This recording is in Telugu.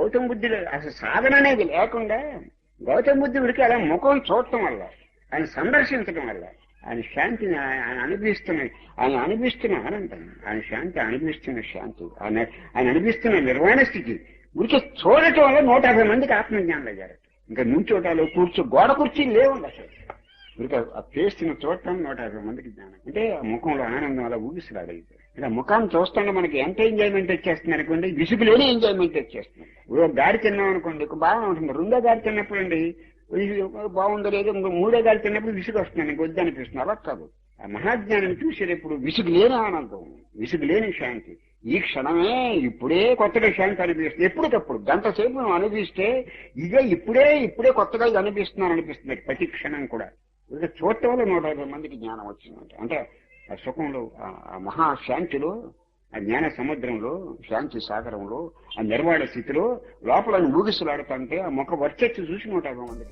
గౌతమ బుద్ధుడు అసలు సాధన అనేది లేకుండా గౌతమ బుద్ధుడికి అలా ముఖం చూడటం వల్ల ఆయన సందర్శించడం వల్ల ఆయన శాంతిని ఆయన అనిపిస్తున్న ఆయన అనుభవిస్తున్న ఆనందం ఆయన శాంతి అనిపిస్తున్న శాంతి ఆయన ఆయన అనిపిస్తున్న నిర్వాణ స్థితి గురించి చూడటం వల్ల నూట యాభై మందికి ఆత్మజ్ఞానం అయ్యారు ఇంకా నుంచోటాలు కూర్చో గోడ కుర్చీ లేవండి అసలు. ఇంకా ఆ పేస్ట్ని చూడటం నూట యాభై మందికి జ్ఞానం. అంటే ఆ ముఖంలో ఆనందం అలా ఊగిసలాడైతే ఇలా ముఖాన్ని చూస్తుంటే మనకి ఎంత ఎంజాయ్మెంట్ వచ్చేస్తుంది అనుకోండి విసుగు లేని ఎంజాయ్మెంట్ వచ్చేస్తుంది. ఓ గాడి తిన్నాం అనుకోండి బాగా ఉంటుంది. రెండో గాడి తిన్నప్పుడు అండి బాగుందో లేదో ఇంకో మూడో గాడి తిన్నప్పుడు విసుగు వస్తుంది. ఇంక వద్దు అనిపిస్తుంది. అలా కాదు. ఆ మహాజ్ఞానం చూసేటప్పుడు విసుగు లేని ఆనందం విసుగు లేని శాంతి. ఈ క్షణమే ఇప్పుడే కొత్తగా శాంతి అనిపిస్తుంది. ఎప్పటికప్పుడు గంట సేపు నువ్వు అనుభవిస్తే ఇదే ఇప్పుడే ఇప్పుడే కొత్తగా ఇది అనిపిస్తున్నాను అనిపిస్తుంది ప్రతి క్షణం కూడా. ఇక చూడటం వల్ల నూట యాభై మందికి జ్ఞానం వచ్చిందంట. అంటే ఆ సుఖంలో ఆ- ఆ మహాశాంతిలో ఆ జ్ఞాన సముద్రంలో శాంతి సాగరంలో ఆ నిర్వాణ స్థితిలో లోపల ఊగిసలాడుతుంటే ఆ ముఖ వర్చచ్చు చూసి నూట యాభై మందికి.